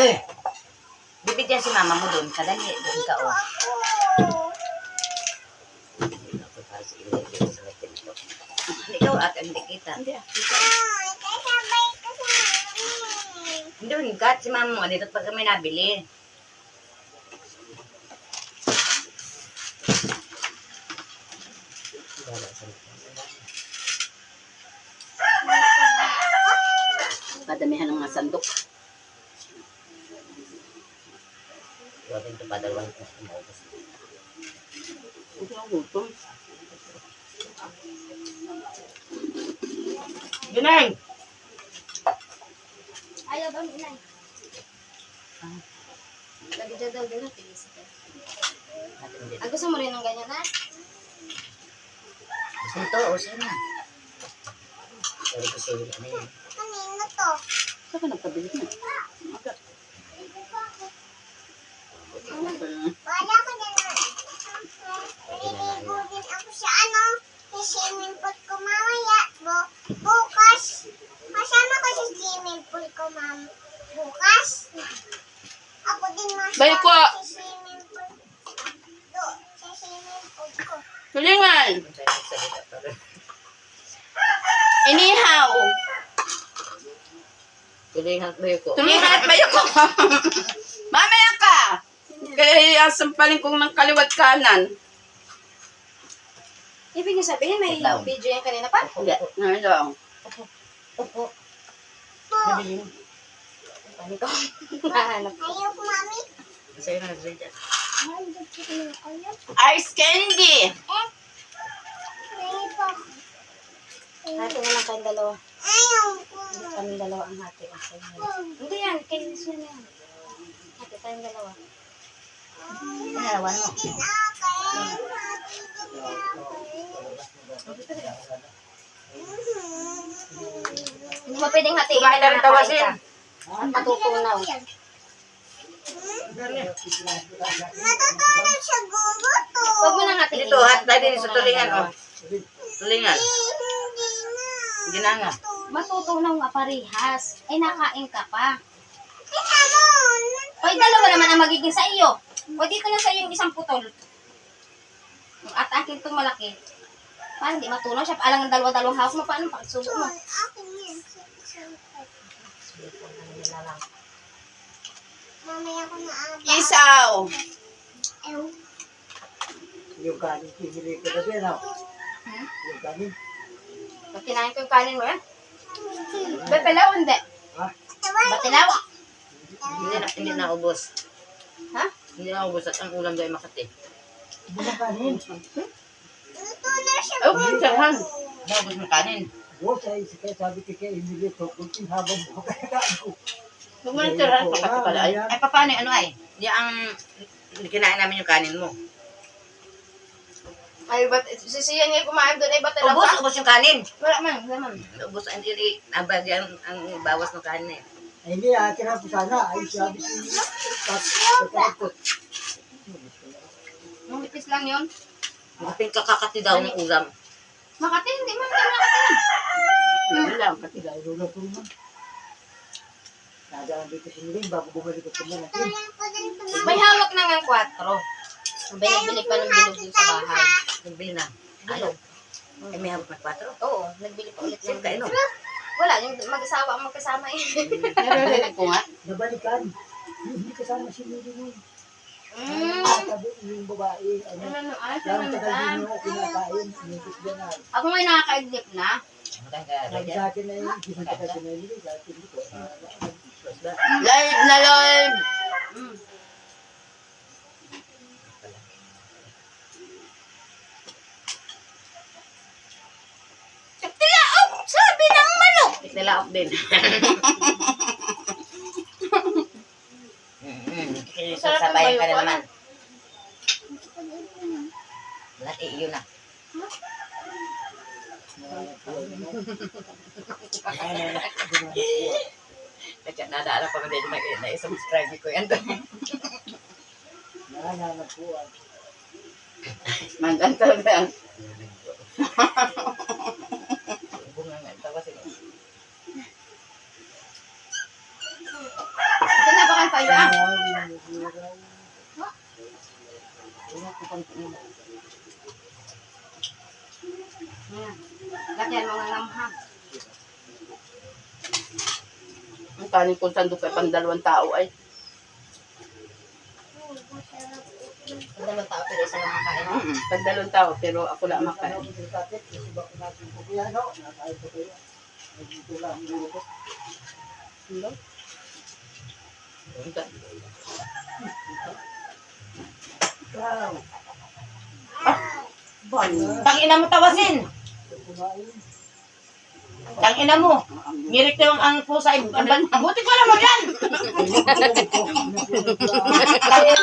Eh, bibigyan si mama mo doon. Kadali, doon ka oh. Ikaw at hindi kita. Hindi ah. Rin kat si mama mo. Dito pag kami nabili. Kadamihan ng mga sandok. Huwag ito pa dalawang kung maubos. Hindi ako gutom. Ginay! Ayaw ba mo inay? Lagi dyan daw din natin. Ah, gusto mo rin ng ganyan na? Gusto ito, o siya na. Sorry ko sa'yo. Ano yun? Kanino to? Saan ka nagpabili na? Aga. Wala ko na na. Naliligo din ako sa ano, sa swimming pool ko mamaya. Bu bukas. Masama ko sa swimming pool ko mam. Bukas. Ako din masama Balik ko. sa swimming pool. Do, sa swimming pool ko. Tulingan! Tuloy ang tuloy ko. Tulingan at bayo ko! Mamaya ka! Kaya sampalin kong ng kaliwat kanan. Ibig niyo sabihin may Down. video yan kanina pa? Hindi. Ngayon lang. Opo. Po. Nabili mo. Paano ko? Mahanap ko. Ayaw ko, mami. Sa'yo na nabili dyan. Ice candy! Hati na lang kayong dalawa. Ayaw ko. Kami dalawa ang hati. Hindi yan, kayo siya na yan. Hati tayong dalawa. Nalawan mo. Hindi mo pwedeng hatiin. Kumain na rin tawasin. At matutunaw. Matutunaw siya gulo to. Huwag mo nang hatiin. Dito, hat tayo din sa tulingan. Oh. Tulingan. Hindi na. Hindi na nga. Matutunaw nga parehas. Ay, nakain ka pa. Hoy, dalawa naman ang magiging sa iyo. O, dito na sa iyo yung isang putol. At akin itong malaki. Paano hindi matunaw siya? Alang ang dalawa-dalawang house mo. Paano pagsubo mo? Mamaya ko na aba. Isaw! Yung kanin, pinili ko na din, ha? Hmm? Yung kanin. Pag kinain ko yung kanin mo, eh. Bepelaw, hindi. Ha? Batilaw. Hindi na, hindi na ubos. Ha? Hindi na ubos at ang ulam ay makati. Hindi na kanin. Luto na. Oh, kansahan. Naubos mo kanin. Oo, sa isa kaya sabi ko kay Emilio, to, kunting habang mo kailangan ko. Huwag mo na tirahan pa kasi pala. Ay, Ay, paano ano ay? Di ang kinain namin yung kanin mo. Ay, ba't, sisiyan niya kumain doon, ay batilaw Ubos, ka? ubos yung kanin. Wala man, wala man. Ubos, hindi, hindi, nabagi ang, ang bawas ng kanin eh. Ay, hindi, akin po sana. Ay, sabi ko, tat, tatakot. Manipis lang yun. Maping kakakati daw ng ulam. Makati, hindi man, hindi makati. Yun lang. Pati Dahil wala po naman. Nadaan dito si Miling bago bumalik ko naman. May hawak na nga 4. Binibili pa ng bilog dun sa bahay. Nagbili na. Ayaw. Ay, may hawak na 4. Oo, nagbili pa ulit. Ng- kayo no? Wala, yung mag-asawa ang magkasama eh. Naririnig ko nga. Nabalikan. Hindi kasama si Miling. Mm. Sabi yung babae, ano, Ano, ano, tagal ano, kinakain, inipis ka na. Ako may nakakaidlip na. Sabi sa akin na yun, na yun, sa akin dito. Live na live! Mm. Tilaok! Sabi ng manok! Nilaok din. Sabayan ka na naman. Eh, yun na. Kaya nadala pa din mag na-subscribe ko yan. Nananapuan. Mandan talaga yan. Bunga nga, tawa sila. Ito na ba kang Lagyan mo nga namhag. Ang kanin kung saan doon kay pandalawang tao ay. Ang dalawang tao pero isa lang makain. Mm pandalawang tao pero ako lang makain. Ano. Hello? Tangina mo tawasin. Tangina mo. Mirik na ang pusa. Buti ko alam mo yan.